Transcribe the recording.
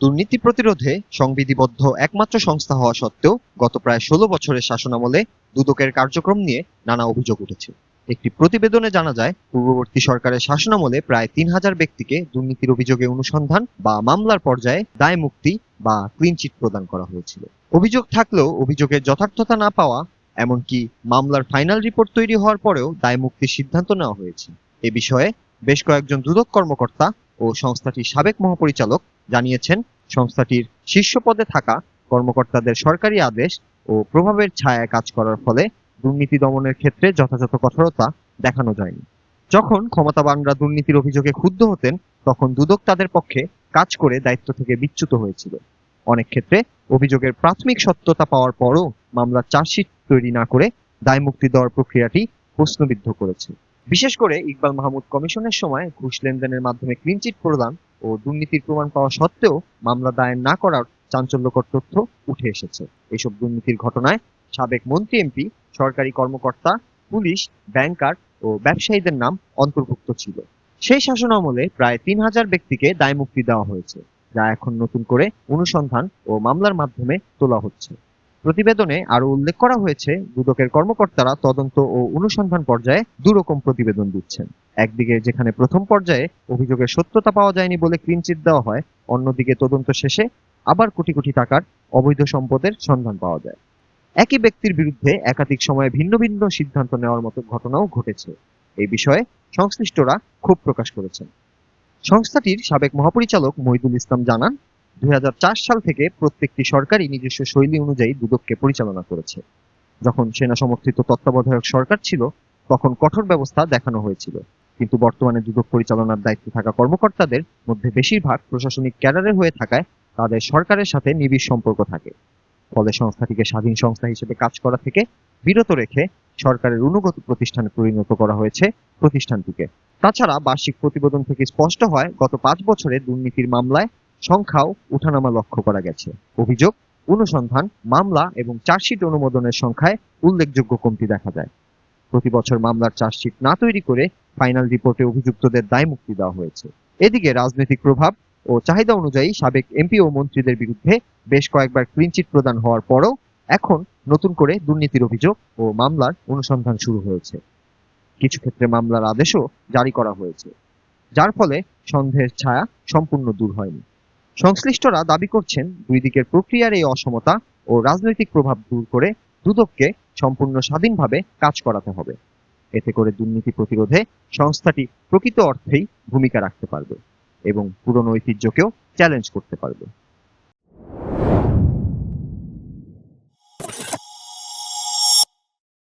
দুর্নীতি প্রতিরোধে সংবিধিবদ্ধ একমাত্র সংস্থা হওয়া সত্ত্বেও গত প্রায় ষোলো বছরের শাসনামলে দুদকের কার্যক্রম নিয়ে নানা অভিযোগ উঠেছে। একটি প্রতিবেদনে জানা যায়, পূর্ববর্তী সরকারের শাসনামলে প্রায় তিন হাজার ব্যক্তিকে দুর্নীতির অভিযোগে অনুসন্ধান বা মামলার পর্যায়ে দায় মুক্তি বা ক্লিনচিট প্রদান করা হয়েছিল। অভিযোগ থাকলেও অভিযোগের যথার্থতা না পাওয়া, এমনকি মামলার ফাইনাল রিপোর্ট তৈরি হওয়ার পরেও দায় মুক্তির সিদ্ধান্ত নেওয়া হয়েছে। এ বিষয়ে বেশ কয়েকজন দুদক কর্মকর্তা ও সংস্থাটির সাবেক মহাপরিচালক জানিয়েছেন, সংস্থাটির শীর্ষ পদে থাকা কর্মকর্তাদের সরকারি আদেশ ও প্রভাবের ছায়ায় কাজ করার ফলে দুর্নীতি দমনের ক্ষেত্রে যথাযথ কঠোরতা দেখানো যায়নি। যখন ক্ষমতাবানরা দুর্নীতির অভিযোগে ক্ষুব্ধ হতেন, তখন দুদক তাদের পক্ষে কাজ করে দায়িত্ব থেকে বিচ্যুত হয়েছিল। অনেক ক্ষেত্রে অভিযোগের প্রাথমিক সত্যতা পাওয়ার পরও মামলার চার্জশিট তৈরি না করে দায় মুক্তি দেওয়ার প্রক্রিয়াটি প্রশ্নবিদ্ধ করেছে। বিশেষ করে ইকবাল মাহমুদ কমিশনের সময় ঘুষ লেনদেনের মাধ্যমে ক্লিনচিট প্রদান ও দুর্নীতির প্রমাণ পাওয়া সত্ত্বেও মামলা দায়ের না করার চাঞ্চল্যকর তথ্য উঠে এসেছে। এসব দুর্নীতির ঘটনায় সাবেক মন্ত্রী এমপি, সরকারি কর্মকর্তা, পুলিশ, ব্যাংকার ও ব্যবসায়ীদের নাম অন্তর্ভুক্ত ছিল। সেই শাসন আমলে প্রায় তিন হাজার ব্যক্তিকে দায় মুক্তি দেওয়া হয়েছে, যা এখন নতুন করে অনুসন্ধান ও মামলার মাধ্যমে তোলা হচ্ছে। প্রতিবেদনে আরও উল্লেখ করা হয়েছে, দুদকের কর্মকর্তারা তদন্ত ও অনুসন্ধান পর্যায়ে দুরকম প্রতিবেদন দিচ্ছেন। একদিকে যেখানে প্রথম পর্যায়ে অভিযোগের সত্যতা পাওয়া যায়নি বলে ক্লিনচিট দেওয়া হয়, অন্যদিকে তদন্ত শেষে আবার কোটি কোটি টাকার অবৈধ সম্পদের সন্ধান পাওয়া যায়। একই ব্যক্তির বিরুদ্ধে একাধিক সময়ে ভিন্ন ভিন্ন সিদ্ধান্ত নেওয়ার মতো ঘটনাও ঘটেছে। এই বিষয়ে সংশ্লিষ্টরা ক্ষোভ প্রকাশ করেছেন। সংস্থাটির সাবেক মহাপরিচালক মহিদুল ইসলাম জানান দুই হাজার চার সাল থেকে প্রত্যেকটি সরকারই নিজস্ব শৈলী অনুযায়ী দুদককে পরিচালনা করেছে। যখন সেনা সমর্থিত তত্ত্বাবধায়ক সরকার ছিল, তখন কঠোর ব্যবস্থা দেখানো হয়েছিল। কিন্তু বর্তমানে দুদক পরিচালনার দায়িত্বে থাকা কর্মকর্তাদের মধ্যে বেশিরভাগ প্রশাসনিক ক্যাডারের হয়ে থাকায় তাদের সরকারের সাথে নিবিড় সম্পর্ক থাকে। ফলে সংস্থাটিকে স্বাধীন সংস্থা হিসেবে কাজ করা থেকে বিরত রেখে সরকারের অনুগত প্রতিষ্ঠানে পরিণত করা হয়েছে প্রতিষ্ঠানটিকে। তাছাড়া বার্ষিক প্রতিবেদন থেকে স্পষ্ট হয়, গত পাঁচ বছরে দুর্নীতির মামলায় সংখ্যাও উঠানামা লক্ষ্য করা গেছে। অভিযোগ, অনুসন্ধান, মামলা এবং চার্জশিট অনুমোদনের সংখ্যায় উল্লেখযোগ্য কমতি দেখা যায়। প্রতি বছর মামলার চার্জশিট না তৈরি করে ফাইনাল রিপোর্টে অভিযুক্তদের দায় মুক্তি দেওয়া হয়েছে। এদিকে রাজনৈতিক প্রভাব ও চাহিদা অনুযায়ী সাবেক এমপি ও মন্ত্রীদের বিরুদ্ধে বেশ কয়েকবার ক্লিনচিট প্রদান হওয়ার পরও এখন নতুন করে দুর্নীতির অভিযোগ ও মামলার অনুসন্ধান শুরু হয়েছে। কিছু ক্ষেত্রে মামলার আদেশও জারি করা হয়েছে। যার ফলে সন্দেহের ছায়া সম্পূর্ণ দূর হয়নি। সংশ্লিষ্টরা দাবি করছেন দুই দিকের প্রক্রিয়ার এই অসমতা ও রাজনৈতিক প্রভাব দূর করে দুদককে সম্পূর্ণ স্বাধীনভাবে কাজ করাতে হবে। এতে করে দুর্নীতি প্রতিরোধে সংস্থাটি প্রকৃত অর্থেই ভূমিকা রাখতে পারবে এবং পুরনো ঐতিহ্যকেও চ্যালেঞ্জ করতে পারবে।